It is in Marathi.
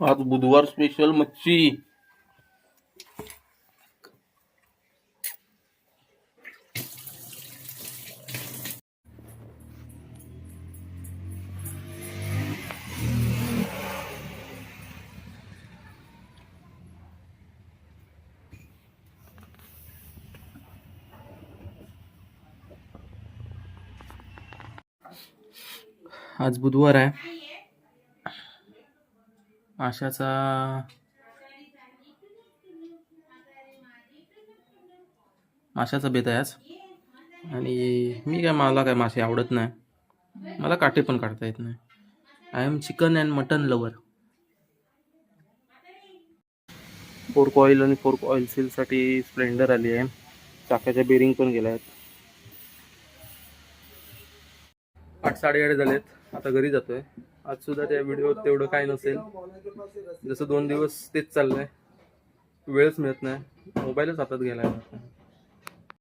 आज बुधवार स्पेशल मच्छी. आज बुधवार आहे. आशाचा माशाचा बेत आहे आज. आणि मी काय मला काय मासे आवडत नाही. मला काटे पण काढता येत नाही. I am chicken and mutton lover fork oil आणि फोर्क ऑइल सीलसाठी स्प्लेंडर आली आहे. चाकाच्या बेरिंग पण गेल्या आहेत. आठ साडेआठ झालेत. आता घरी जातोय. आज सुद्धा त्या व्हिडिओ तेवढं काय नसेल. जसं दोन दिवस तेच चाललंय. वेळच मिळत नाही. मोबाईलच हातात घ्यायला मिळत नाही